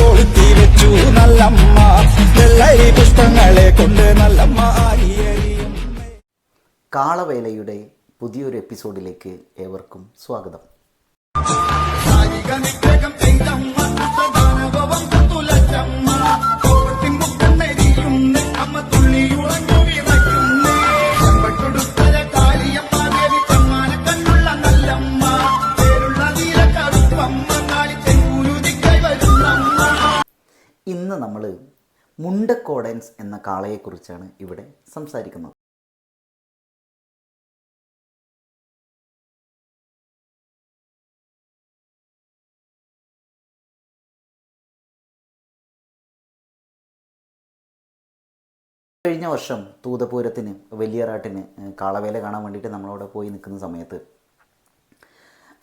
കൊളുത്തി വെച്ചു നല്ലമ്മ. വെള്ളരി നല്ലമ്മ കാളവേലയുടെ പുതിയൊരു എപ്പിസോഡിലേക്ക് ഏവർക്കും സ്വാഗതം. നമ്മൾ മുണ്ടക്കോഡൻസ് എന്ന കാളയെക്കുറിച്ചാണ് ഇവിടെ സംസാരിക്കുന്നത്. കഴിഞ്ഞ വർഷം തൂതപൂരത്തിന് വലിയറാട്ടിന് കാളവേല കാണാൻ വേണ്ടിയിട്ട് നമ്മളവിടെ പോയി നിൽക്കുന്ന സമയത്ത്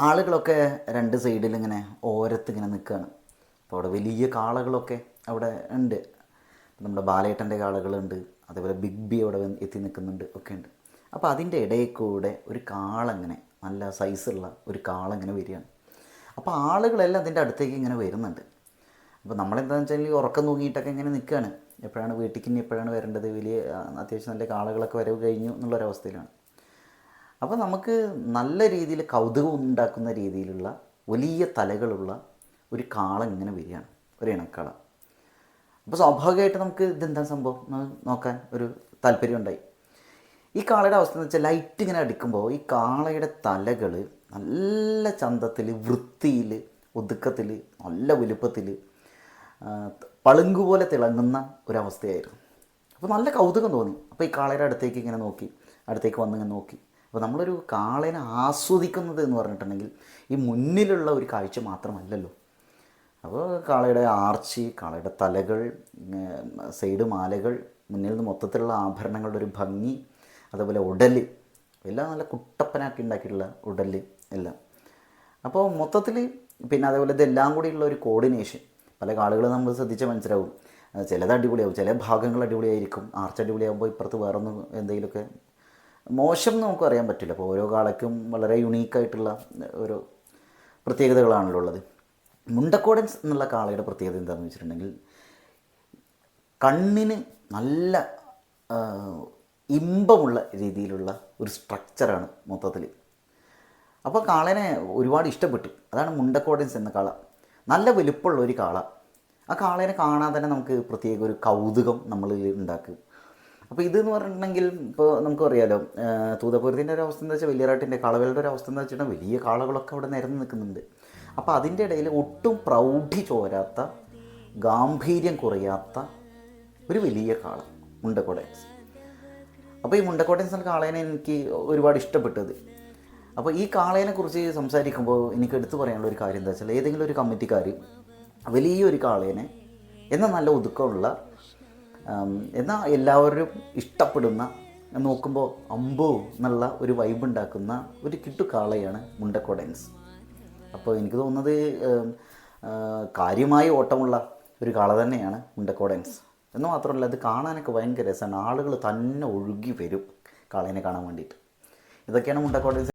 ആളുകളൊക്കെ രണ്ട് സൈഡിൽ ഇങ്ങനെ ഓരത്ത് ഇങ്ങനെ നിൽക്കുകയാണ്. അപ്പോൾ അവിടെ വലിയ കാളകളൊക്കെ അവിടെ ഉണ്ട്. നമ്മുടെ ബാലേട്ടന്റെ കാളകളുണ്ട്. അതേപോലെ ബിഗ് ബി അവിടെ എത്തി നിൽക്കുന്നുണ്ട്. ഒക്കെ ഉണ്ട്. അപ്പോൾ അതിന്റെ ഇടയിൽ കൂടെ ഒരു കാളങ്ങനെ നല്ല സൈസുള്ള ഒരു കാളങ്ങനെ വരികയാണ്. അപ്പോൾ ആളുകളെല്ലാം അതിന്റെ അടുത്തേക്ക് ഇങ്ങനെ വരുന്നുണ്ട്. അപ്പോൾ നമ്മളെന്താണെന്ന് വെച്ചാൽ ഈ ഉറക്കം തൂങ്ങിയിട്ടൊക്കെ ഇങ്ങനെ നിൽക്കുകയാണ്. എപ്പോഴാണ് വീട്ടിൽ ഇനി എപ്പോഴാണ് വരേണ്ടത്? വലിയ അത്യാവശ്യം നല്ല കാളകളൊക്കെ വരവ് കഴിഞ്ഞു എന്നുള്ളൊരവസ്ഥയിലാണ് അപ്പോൾ നമുക്ക് നല്ല രീതിയിൽ കൗതുകം ഉണ്ടാക്കുന്ന രീതിയിലുള്ള വലിയ തലകളുള്ള ഒരു കാള ഇങ്ങനെ വരികയാണ്. ഒരു ഇണക്കാള. അപ്പോൾ സ്വാഭാവികമായിട്ട് നമുക്ക് ഇതെന്താ സംഭവം നോക്കാൻ ഒരു താല്പര്യം ഉണ്ടായി ഈ കാളയുടെ അവസ്ഥ എന്ന് വെച്ചാൽ ലൈറ്റ് ഇങ്ങനെ അടിക്കുമ്പോൾ ഈ കാളയുടെ തലകൾ നല്ല ചന്തത്തിൽ വൃത്തിയിൽ ഒതുക്കത്തിൽ നല്ല വലുപ്പത്തിൽ പളുങ്കുപോലെ തിളങ്ങുന്ന ഒരവസ്ഥയായിരുന്നു. അപ്പോൾ നല്ല കൗതുകം തോന്നി. അപ്പോൾ ഈ കാളയുടെ അടുത്തേക്ക് ഇങ്ങനെ നോക്കി അടുത്തേക്ക് വന്ന് ഇങ്ങനെ നോക്കി. അപ്പോൾ നമ്മളൊരു കാളേനെ ആസ്വദിക്കുന്നത് എന്ന് പറഞ്ഞിട്ടുണ്ടെങ്കിൽ ഈ മുന്നിലുള്ള ഒരു കാഴ്ച മാത്രമല്ലല്ലോ. അപ്പോൾ കാളയുടെ ആർച്ചി കാളയുടെ തലകൾ സൈഡ് മാലകൾ മുന്നിൽ നിന്ന് മൊത്തത്തിലുള്ള ആഭരണങ്ങളുടെ ഒരു ഭംഗി അതുപോലെ ഉടൽ എല്ലാം നല്ല കുട്ടപ്പനാക്കി ഉണ്ടാക്കിയിട്ടുള്ള ഉടൽ എല്ലാം. അപ്പോൾ മൊത്തത്തിൽ പിന്നെ അതേപോലെ ഇതെല്ലാം കൂടിയുള്ള ഒരു കോർഡിനേഷൻ പല കാളുകൾ നമ്മൾ ശ്രദ്ധിച്ചാൽ മനസ്സിലാവും. ചിലത് അടിപൊളിയാവും ചില ഭാഗങ്ങൾ അടിപൊളിയായിരിക്കും. ആർച്ച് അടിപൊളിയാകുമ്പോൾ ഇപ്പുറത്ത് വേറൊന്നും എന്തെങ്കിലുമൊക്കെ മോശം നമുക്ക് അറിയാൻ പറ്റില്ല. അപ്പോൾ ഓരോ കാളയ്ക്കും വളരെ യുണീക്കായിട്ടുള്ള ഒരു പ്രത്യേകതകളാണല്ലോ ഉള്ളത്. മുണ്ടക്കോടൻസ് എന്നുള്ള കാളയുടെ പ്രത്യേകത എന്താണെന്ന് വെച്ചിട്ടുണ്ടെങ്കിൽ കണ്ണിന് നല്ല ഇമ്പമുള്ള രീതിയിലുള്ള ഒരു സ്ട്രക്ചറാണ് മൊത്തത്തിൽ അപ്പോൾ കാളനെ ഒരുപാട് ഇഷ്ടപ്പെട്ടു. അതാണ് മുണ്ടക്കോടൻസ് എന്ന കാള. നല്ല വലുപ്പമുള്ള ഒരു കാള. ആ കാളേനെ കാണാൻ തന്നെ നമുക്ക് പ്രത്യേക ഒരു കൗതുകം നമ്മളിൽ ഉണ്ടാക്കും. അപ്പോൾ ഇതെന്ന് പറഞ്ഞിട്ടുണ്ടെങ്കിൽ ഇപ്പോൾ നമുക്കറിയാലോ തൂതപുരത്തിന്റെ ഒരു അവസ്ഥ എന്താ വെച്ചാൽ വലിയ വലിയറാട്ടിന്റെ കാളകളുടെ ഒരു അവസ്ഥ എന്താ വെച്ചിട്ടുണ്ടെങ്കിൽ വലിയ കാളകളൊക്കെ അവിടെ നിരന്ന് നിൽക്കുന്നുണ്ട്. അപ്പോൾ അതിന്റെ ഇടയിൽ ഒട്ടും പ്രൗഢി ചോരാത്ത ഗാംഭീര്യം കുറയാത്ത ഒരു വലിയ കാള മുണ്ടക്കോടയൻസ് അപ്പോൾ ഈ മുണ്ടക്കോട്ടൻസ് എന്ന കാളേനെ എനിക്ക് ഒരുപാട് ഇഷ്ടപ്പെട്ടത്. അപ്പോൾ ഈ കാളേനെ കുറിച്ച് സംസാരിക്കുമ്പോൾ എനിക്ക് എടുത്തു പറയാനുള്ള ഒരു കാര്യം എന്താ വെച്ചാൽ ഏതെങ്കിലും ഒരു കമ്മിറ്റിക്കാർ വലിയൊരു കാളേനെ എന്ന നല്ല ഒതുക്കമുള്ള എന്നാൽ എല്ലാവരും ഇഷ്ടപ്പെടുന്ന നോക്കുമ്പോൾ അമ്പോ എന്നുള്ള ഒരു വൈബ് ഉണ്ടാക്കുന്ന ഒരു കിട്ടു കാളയാണ് മുണ്ടക്കോടൻസ് അപ്പോൾ എനിക്ക് തോന്നുന്നത് കാര്യമായി ഓട്ടമുള്ള ഒരു കള തന്നെയാണ് മുണ്ടക്കോടൻസ് എന്ന് മാത്രമല്ല അത് കാണാനൊക്കെ ഭയങ്കര രസമാണ് ആളുകൾ തന്നെ ഒഴുകി വരും കാളേനെ കാണാൻ വേണ്ടിയിട്ട്. ഇതൊക്കെയാണ് മുണ്ടക്കോടൻസ്